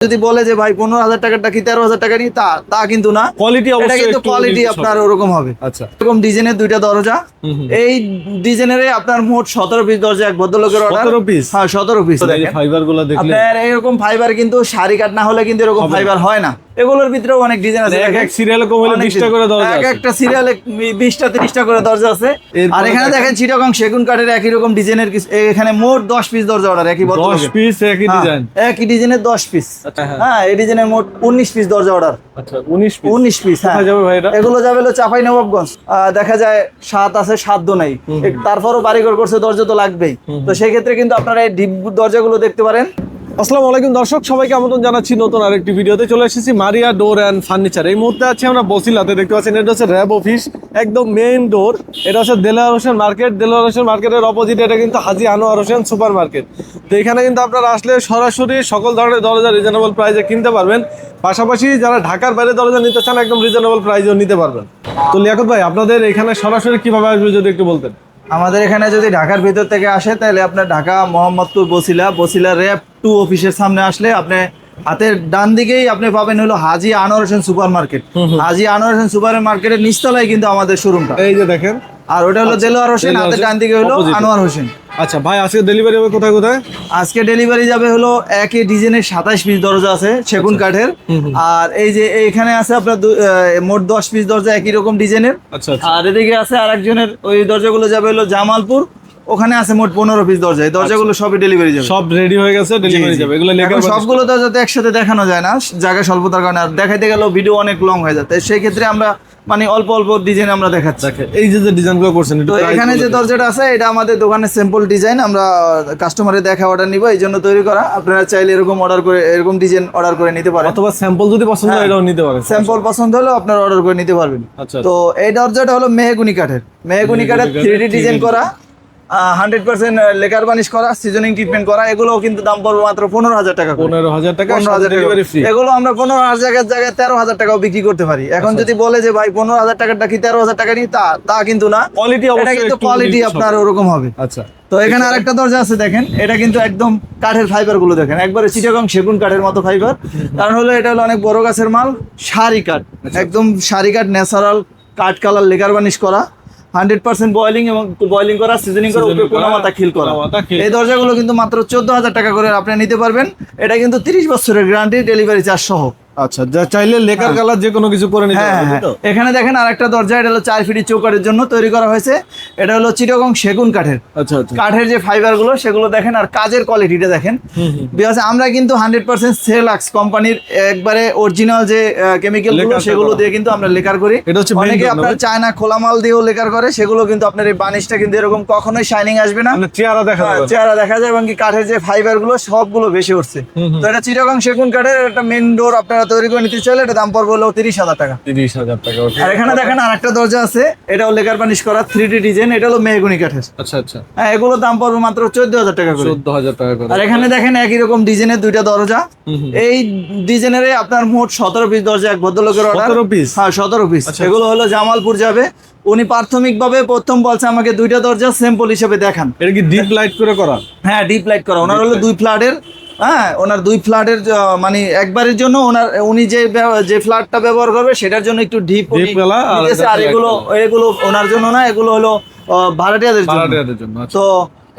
যদি বলে যে ভাই পনেরো হাজার টাকাটা কি তেরো হাজার টাকা নিয়ে তা তা কিন্তু না। কোয়ালিটি এটা কিন্তু কোয়ালিটি আপনার ওরকম হবে। আচ্ছা। এরকম ডিজাইনের দুইটা দরজা। এই ডিজাইনের আপনার মোট সতেরো পিস দরজা এক ভদ্রলোকের অর্ডার 17 piece? হ্যাঁ সতেরো পিস ফাইবারগুলো দেখলে আপনার এরকম ফাইবার কিন্তু শাড়ি কাট না হলে কিন্তু এরকম ফাইবার হয় না। এগুলোর ভিতরেও অনেক ডিজাইন আছে। এক এক সিরিয়ালে কম হলে অনেক বিশটা করে দরজা এক। একটা সিরিয়ালে বিশটা তিরিশটা করে দরজা আছে। আর এখানে দেখেন- চিটাগং সেগুন কাঠের একই রকম ডিজাইনের কিছু এখানে মোট দশ পিস দরজা অর্ডার একই দশ ভদ্রলোকের। পিস একই হ্যাঁ, ডিজাইন একই ডিজাইনের দশ পিস আচ্ছা হ্যাঁ। হ্যাঁ এই ডিজাইনের মোট উনিশ পিস দরজা অর্ডার আচ্ছা উনিশ পিস উনিশ পিস হ্যাঁ। যাবে ভাই এটা? এগুলো যাবে হলো চাপাই নবাবগঞ্জ। আহ, দেখা যায় সাত আছে সাত দো নাই। তারপরও বাড়িঘর করছে দরজা তো লাগবেই। তো সেই ক্ষেত্রে কিন্তু আপনারা এই ডিপ দরজাগুলো দেখতে পারেন। আসসালামু আলাইকুম দর্শক, সবাইকে আমন্ত্রণ জানাচ্ছি নতুন আরেকটি ভিডিওতে। চলে এসেছি মারিয়া ডোর অ্যান্ড ফার্নিচার এই মুহূর্তে আছি আমরা বসিলাতে, দেখতে পাচ্ছেন এটা হচ্ছে র্যাব অফিস একদম মেইন ডোর এটা হচ্ছে দেলোয়ার হোসেন মার্কেট। দেলোয়ার হোসেন মার্কেটের অপোজিট এটা কিন্তু হাজি আনোয়ার হোসেন সুপার মার্কেট তো এখানে কিন্তু আপনারা আসলে সরাসরি সকল ধরনের দরজা রিজনেবল প্রাইসে কিনতে পারবেন। পাশাপাশি যারা ঢাকার বাইরে দরজা নিতে চান, একদম রিজনেবল প্রাইসেও নিতে পারবেন। তো লিয়াকত ভাই, আপনাদের এখানে সরাসরি কীভাবে আসবে যদি একটু বলতেন? আমাদের এখানে যদি ঢাকার ভিতর থেকে আসে, তাহলে আপনার ঢাকা, মোহাম্মদপুর, বসিলা। বসিলা র্যাব টু অফিসের সামনে আসলে আপনি হাতের ডান দিকেই আপনি পাবেন হলো Haji Anwar Hossain super market. Haji Anwar Hossain super মার্কেটের নিচতলায় কিন্তু আমাদের শোরুমটা এই যে দেখেন। আর ওটা হলো দেলোয়ার হোসেন হাতের ডান দিকে হলো আনোয়ার হোসেন। আচ্ছা ভাই আজকে ডেলিভারি হবে কোথায় কোথায়? আজকে ডেলিভারি যাবে হলো একই ডিজাইনের সাতাশ পিস দরজা আছে সেগুন কাঠের। আর এই যে এখানে আছে আপনার মোট দশ পিস দরজা একই রকম ডিজাইনের আচ্ছা আচ্ছা। আর এদিকে আছে আরেকজনের ওই দরজাগুলো যাবে হলো জামালপুর। ওখানে আছে মোট পনেরো পিস দরজা। এই দরজাগুলো সবই ডেলিভারি যাবে। সব রেডি হয়ে গেছে ডেলিভারি। যাবে। এগুলো সবগুলো দরজা তো একসাথে দেখানো যায় না জায়গা স্বল্পতার কারণে। আর দেখাইতে গেলেও ভিডিও অনেক লং হয়ে যায়। তাই সেই ক্ষেত্রে আমরা মানে অল্প অল্প ডিজাইন আমরা দেখাচ্ছি। এই যে যে ডিজাইনগুলো করছেন তো এখানে যে দরজাটা আছে এটা আমাদের দোকানে স্যাম্পল ডিজাইন আমরা কাস্টমারের দেখা অর্ডার নিব এই জন্য তৈরি করা। আপনারা চাইলে এরকম অর্ডার করে এরকম ডিজাইন অর্ডার করে নিতে পারেন। অথবা স্যাম্পল যদি পছন্দ হয় এটাও নিতে পারেন। স্যাম্পল পছন্দ হলেও আপনারা অর্ডার করে নিতে পারবেন। আচ্ছা। তো এই দরজাটা হলো মেহগুনি কাঠের। মেহগুনি কাঠের থ্রি 3D ডিজাইন করা। হান্ড্রেড পার্সেন্ট লেকার বানিশ করা সিজনিং ট্রিটমেন্ট করা এগুলোও কিন্তু দাম পড়বে মাত্র পনেরো হাজার টাকা পনেরো হাজার টাকা পনেরো হাজার টাকা এগুলো আমরা পনেরো হাজার টাকার জায়গায় তেরো হাজার টাকাও বিক্রি করতে পারি। এখন আচ্ছা, যদি বলে যে ভাই পনেরো হাজার টাকাটা কি তেরো হাজার টাকা নিই তা তা কিন্তু না। কোয়ালিটি এটা কিন্তু কোয়ালিটি আপনার ওরকম হবে। আচ্ছা। তো এখানে আরেকটা দরজা আছে দেখেন। এটা কিন্তু একদম কাঠের ফাইবারগুলো দেখেন। একবারে চিটাগং সেগুন কাঠের মতো ফাইবার কারণ হলো এটা হলো অনেক বড় গাছের মাল শাড়ি কাঠ। আচ্ছা। একদম শাড়ি কাঠ ন্যাচারাল কাঠ কালার লেকার বানিশ করা। হান্ড্রেড পার্সেন্ট বয়লিং এবং বয়লিং করা সিজনিং করা উপরে পোনা মাথা খিল করা। এই দরজাগুলো কিন্তু মাত্র চোদ্দ হাজার টাকা করে আপনি নিতে পারবেন। এটা কিন্তু তিরিশ বছরের গ্যারান্টি ডেলিভারি চার্জ সহ। আচ্ছা যা চাইলে লেকার কালার যে কোনো কিছু করে নিতে হ্যাঁ পারবেন হ্যাঁ। এখানে দেখেন আরেকটা দরজা এটা হলো চার ফিটি চৌকাঠের জন্য তৈরি করা হয়েছে। এটা হলো চিটাগং সেগুন কাঠের। আচ্ছা আচ্ছা। কাঠের যে ফাইবারগুলো সেগুলো দেখেন আর কাজের কোয়ালিটিটা দেখেন। বিকজ আমরা কিন্তু হান্ড্রেড পার্সেন্ট সেলাক্স কোম্পানির একবারে অরিজিনাল যে কেমিক্যালগুলো সেগুলো দিয়ে কিন্তু আমরা লেকার করি। এটা হচ্ছে অনেকে আপনার চায়না খোলা মাল দিয়েও লেকার করে সেগুলো কিন্তু আপনার এই বানিশটা কিন্তু এরকম কখনোই শাইনিং আসবে না। মানে চেহারা দেখা হ্যাঁ, যাবে। চেহারা দেখা যায় এবং কি কাঠের যে ফাইবারগুলো সবগুলো বেশি উঠছে। তো এটা চিটাগং সেগুন কাঠের একটা মেন ডোর আপনারা তৈরি করে নিতে চাইলে এটা দাম পড়বে হলো তিরিশ হাজার টাকা। তিরিশ হাজার টাকা আর এখানে দেখেন আর একটা দরজা আছে এটাও লেকার বানিশ করা থ্রি ডি ডিজাইন এটা হলো মেহগুনি কাঠের। আচ্ছা আচ্ছা। হ্যাঁ এগুলোর দাম পড়বে মাত্র চোদ্দ হাজার টাকা করে। চোদ্দ হাজার টাকা করে। আর এখানে দেখেন একই রকম ডিজাইনের দুইটা দরজা। এই ডিজাইনের আপনার মোট সতেরো পিস দরজা এক ভদ্রলোকের 17 piece? হ্যাঁ সতেরো পিস আচ্ছা, এগুলো হলো জামালপুর যাবে। উনি প্রাথমিকভাবে প্রথম বলছে আমাকে দুইটা দরজা স্যাম্পল হিসেবে দেখান। এটা কি ডিপ লাইট করে করা? হ্যাঁ ডিপ লাইট করা। ওনার হলো দুই ফ্ল্যাটের হ্যাঁ ওনার দুই ফ্ল্যাটের মানে একবারের জন্য ওনার উনি যে যে ফ্ল্যাটটা ব্যবহার করবে সেটার জন্য একটু ডিপ আর এগুলো এগুলো ওনার জন্য না এগুলো হলো ভাড়াটিয়াদের জন্য। ভাড়াটিয়াদের জন্য আচ্ছা। তো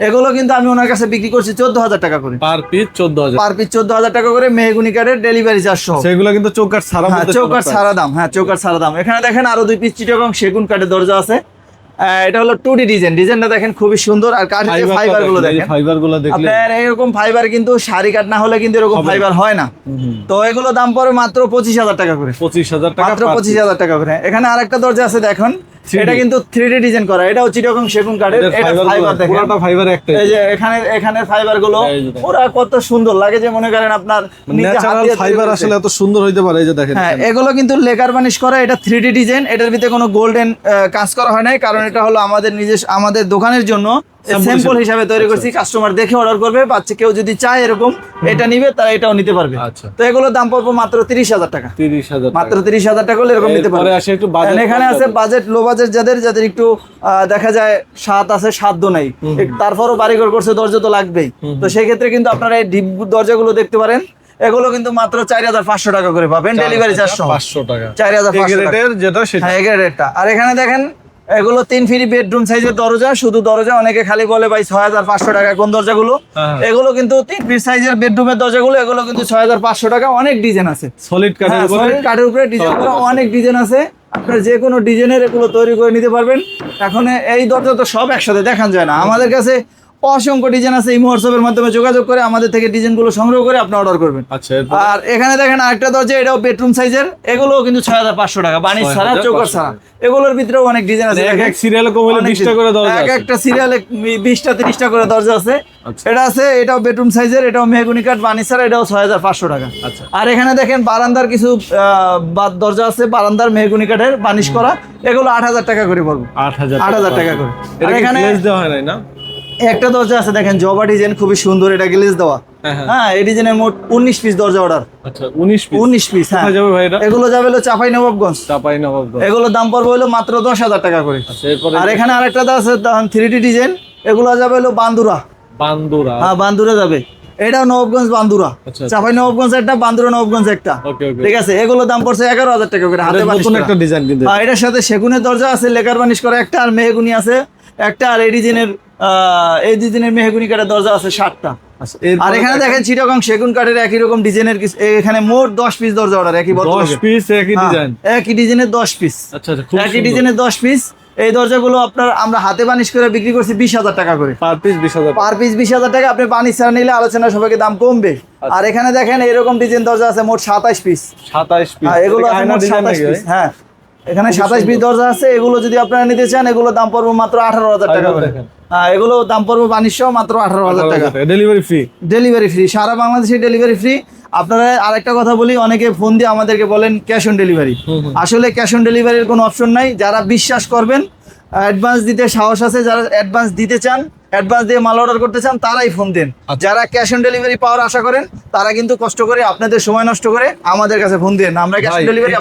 এগুলো কিন্তু আমি ওনার কাছে বিক্রি করছি চোদ্দ হাজার টাকা করে। পার পিস চোদ্দ হাজার পার পিস চোদ্দ হাজার টাকা করে মেহগুনি কাঠের ডেলিভারি চার্জ সহ। সেগুলো কিন্তু চৌকাট সারা হ্যাঁ চৌকাট সারা দাম হ্যাঁ চৌকাট সারা দাম। এখানে দেখেন আরও দুই পিস চিটাগং সেগুন কাঠের দরজা আছে। এটা হলো টু ডি ডিজাইন ডিজাইনটা দেখেন খুবই সুন্দর। আর কাঠের যে ফাইবারগুলো দেখেন। ফাইবারগুলো দেখলে আপনার এরকম ফাইবার কিন্তু শাড়ি কাট না হলে কিন্তু এরকম ফাইবার হয় না। তো এগুলো দাম পড়ে মাত্র পঁচিশ হাজার টাকা করে। পঁচিশ হাজার টাকা মাত্র পঁচিশ হাজার টাকা করে। এখানে আরেকটা দরজা আছে দেখুন। এটা কিন্তু থ্রি ডি ডিজাইন করা। এটাও চিটাগং সেগুন কাঠের। এটা ফাইবারগুলো, দেখেন। পুরাটা ফাইবার একটাই। এই যে এখানে এখানে ফাইবারগুলো দেখেন। ওরা কত সুন্দর। লাগে যে মনে করেন আপনার ন্যাচারাল ফাইবার আসলে এত সুন্দর হইতে পারে এই যে দেখেন হ্যাঁ এগুলো কিন্তু লেকার বানিশ করা। এটা থ্রি ডি ডিজাইন এটার ভিতরে কোনো গোল্ডেন কাজ করা হয় নাই। কারণ এটা হলো আমাদের নিজস্ব আমাদের দোকানের জন্য স্যাম্পল হিসাবে। তৈরি করছি। কাস্টমার দেখে অর্ডার করবে বাচ্চা কেউ যদি চায় এরকম এটা নিবে তারা এটাও নিতে পারবে। আচ্ছা। তো এগুলোর দাম পড়বে মাত্র তিরিশ হাজার টাকা। তিরিশ হাজার মাত্র তিরিশ হাজার টাকা হলে এরকম নিতে পারবে। এখানে আছে বাজেট লো বাজেট যাদের যাদের একটু দেখা যায় সাত আছে সাধ্য নাই। তারপরও বাড়িঘর করছে দরজা তো লাগবেই। তো সেই ক্ষেত্রে কিন্তু আপনারা এই ডিপ দরজাগুলো দেখতে পারেন। এগুলো কিন্তু মাত্র চার হাজার পাঁচশো টাকা করে পাবেন। ডেলিভারি চারশো পাঁচশো টাকা। চার হাজার যেটা সেটা। হ্যাঁ আর এখানে দেখেন এগুলো তিন ফিরি বেডরুম সাইজের দরজা শুধু দরজা অনেকে খালি বলে ভাই ছয় হাজার পাঁচশো টাকা কোন দরজাগুলো? হ্যাঁ। এগুলো কিন্তু তিন ফিট সাইজের বেডরুমের দরজাগুলো এগুলো কিন্তু ছয় হাজার পাঁচশো টাকা অনেক ডিজাইন আছে। সলিড কাঠের সলিড উপরে? কাঠের উপরে ডিজাইনগুলো অনেক ডিজাইন আছে। আপনার যে কোনো ডিজাইনের এগুলো তৈরি করে নিতে পারবেন। এখন এই দরজা তো সব একসাথে দেখান যায় না। আমাদের কাছে অসংখ্য ডিজাইন আছে এই হোয়াটসঅ্যাপের মাধ্যমে যোগাযোগ করে আমাদের থেকে ডিজাইনগুলো সংগ্রহ করে আপনি অর্ডার করবেন। আচ্ছা আর এখানে দেখেন আরেকটা দরজা এটাও বেডরুম সাইজের এগুলোও কিন্তু ছয় হাজার পাঁচশো টাকা বানিশ ছাড়া 6,500 চৌকার ছাড়া। এগুলোর ভিতরেও অনেক ডিজাইন আছে। এক এক সিরিয়ালে বিশটা করে দরজা এক একটা সিরিয়ালে বিশটা তিরিশটা করে দরজা আছে। আচ্ছা। এটা আছে এটাও বেডরুম সাইজের এটাও মেহগুনি কাঠ বানিশ ছাড়া এটাও ছয় হাজার পাঁচশো টাকা। আচ্ছা। আর এখানে দেখেন বারান্দার কিছু দরজা আছে বারান্দার মেহগুনি কাঠের বানিশ করা। এগুলো আট হাজার টাকা করে পড়বে। আট হাজার আট হাজার টাকা করে। এখানে এখানে দেওয়া হয় না? একটা দরজা আছে দেখেন জবা ডিজাইন খুবই সুন্দর এটা গ্লেজ দেওয়া। হ্যাঁ, হ্যাঁ। হ্যাঁ এই ডিজাইনের মোট উনিশ পিস দরজা অর্ডার আচ্ছা উনিশ পিস হ্যাঁ। এগুলো যাবে হলো চাপাই নবাবগঞ্জ। চাপাই নবাব এগুলোর দাম পড়বে হলো মাত্র দশ হাজার টাকা করে। আচ্ছা আর এখানে আরেকটা আছে থ্রি ডি ডিজাইন এগুলো যাবে হলো বান্দুরা। বান্দুরা। হ্যাঁ বান্দুরা যাবে। এটাও নবাবগঞ্জ বান্দুরা। আচ্ছা। চাপাই নবাবগঞ্জ একটা বান্দুরা নবাবগঞ্জ একটা। ঠিক আছে এগুলো দাম পড়ছে এগারো হাজার টাকা করে হাতে নতুন একটা ডিজাইন কিন্তু। আর এটার সাথে সেগুনের দরজা আছে লেকার বানিশ করা একটা আর মেহগুনি আছে একটা আর এই ডিজাইনের এই ডিজাইনের মেহগুনি কাঠের দরজা আছে ষাটটা আচ্ছা, আর এখানে দেখেন চিটাগং সেগুন কাঠের একই রকম ডিজাইনের এখানে মোট দশ পিস দরজা অর্ডার একই দশ পিস একই হ্যাঁ, ডিজাইন একই ডিজাইনের দশ পিস আচ্ছা আচ্ছা একই ডিজাইনের দশ পিস এই দরজাগুলো আপনার আমরা হাতে বানিশ করে বিক্রি করছি বিশ হাজার টাকা করে। পার পিস বিশ হাজার পার পিস বিশ হাজার টাকা আপনি বানিশ ছাড়া নিলে আলোচনা সবাইকে দাম কমবে। আচ্ছা। আর এখানে দেখেন এরকম ডিজাইন দরজা আছে মোট সাতাইশ পিস সাতাইশ পিস হ্যাঁ এগুলো সাতাশ পিস হ্যাঁ। এখানে সাতাশ পিস দরজা আছে এগুলো যদি আপনারা নিতে চান এগুলো দাম পড়বে মাত্র আঠারো হাজার টাকা করে। হ্যাঁ এগুলো দাম পড়বে সহ মাত্র আঠারো হাজার টাকা। ডেলিভারি ফ্রি ডেলিভারি ফ্রি সারা বাংলাদেশে ডেলিভারি ফ্রি আপনারা আরেকটা কথা বলি অনেকে ফোন দিয়ে আমাদেরকে বলেন ক্যাশ অন ডেলিভারি আসলে ক্যাশ অন ডেলিভারির কোনো অপশন নাই। যারা বিশ্বাস করবেন অ্যাডভান্স দিতে সাহস আছে যারা অ্যাডভান্স দিতে চান অ্যাডভান্স দিয়ে মাল অর্ডার করতে চান তারাই ফোন দেন। আচ্ছা। যারা ক্যাশ অন ডেলিভারি পাওয়ার আশা করেন তারা কিন্তু কষ্ট করে আপনাদের সময় নষ্ট করে আমাদের কাছে ফোন দেন। আমরা ক্যাশ অন ডেলিভারি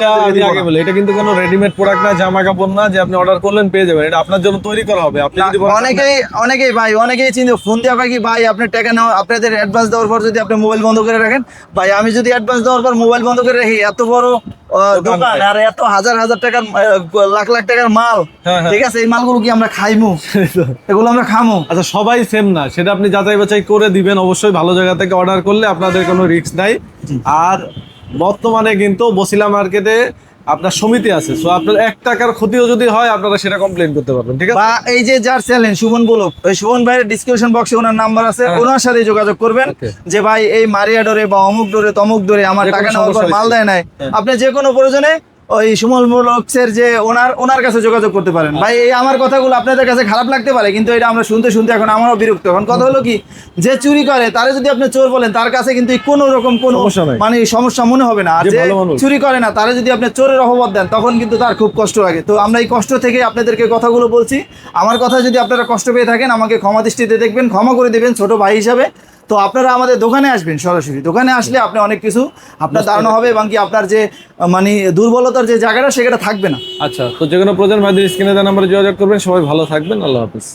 আগে বলি এটা কিন্তু কোনো রেডিমেড প্রোডাক্ট না জামা কাপড় না যে আপনি অর্ডার করলেন পেয়ে যাবেন। এটা আপনার জন্য তৈরি করা হবে। আপনি যদি অনেকেই অনেকেই ভাই অনেকেই চিন্তা ফোন দেওয়া হয় কি ভাই আপনার টাকা নাও আপনাদের অ্যাডভান্স দেওয়ার পর যদি আপনি মোবাইল বন্ধ করে রাখেন ভাই আমি যদি অ্যাডভান্স দেওয়ার পর মোবাইল বন্ধ করে রাখি এত বড় দোকান দোকান আর এত হাজার হাজার টাকার লাখ লাখ টাকার মাল হ্যাঁ, হ্যাঁ। ঠিক আছে? এই মালগুলো কি আমরা খাইমু? এগুলো আমরা খামু। আচ্ছা সবাই সেম না। সেটা আপনি যাচাই বাছাই করে দিবেন। অবশ্যই ভালো জায়গা থেকে অর্ডার করলে আপনাদের কোনো রিস্ক নাই। আর বর্তমানে কিন্তু বসিলা মার্কেটে আপনার সমিতি আছে। সো আপনার এক টাকার ক্ষতিও যদি হয় আপনারা সেটা কমপ্লেন করতে পারবেন। ঠিক আছে? বা এই যে যার চ্যালেঞ্জ সুমন বলো। ওই সুমন ভাইয়ের ডিসক্রিপশন বক্সে ওনার নাম্বার আছে। হ্যাঁ। ওনার সাথে যোগাযোগ করবেন। যে ভাই এই মারিয়া ডোরে বা অমুক ডোরে তমুক ডোরে আমার টাকা নেওয়ার পর মাল দেয় নাই। হ্যাঁ। আপনি যে কোনো প্রয়োজনে ওই সুমন ব্লগসের যে ওনার ওনার কাছে যোগাযোগ করতে পারেন। ভাই এই আমার কথাগুলো আপনাদের কাছে খারাপ লাগতে পারে কিন্তু এটা আমরা শুনতে শুনতে এখন আমারও বিরক্ত। এখন কথা হলো কি যে চুরি করে তারে যদি আপনি চোর বলেন তার কাছে কিন্তু কোনো রকম কোনো মানে সমস্যা মনে হবে না। আর যে। চুরি করে না তারা যদি আপনি চোরের অপবাদ দেন তখন কিন্তু তার খুব কষ্ট লাগে। তো আমরা এই কষ্ট থেকে আপনাদেরকে কথাগুলো বলছি। আমার কথা যদি আপনারা কষ্ট পেয়ে থাকেন আমাকে ক্ষমা দৃষ্টিতে দেখবেন ক্ষমা করে দেবেন ছোট ভাই হিসাবে। তো আপনারা আমাদের দোকানে আসবেন সরাসরি। দোকানে আসলে আপনি অনেক কিছু আপনার ধারণা হবে এবং কি আপনার যে মানে দুর্বলতার যে জায়গাটা সেটা থাকবে না। আচ্ছা তো যে কোনো প্রয়োজন ভাইদের স্ক্রিনে দেওয়া নাম্বারে যোগাযোগ করবেন। সবাই ভালো থাকবেন। আল্লাহ হাফিজ।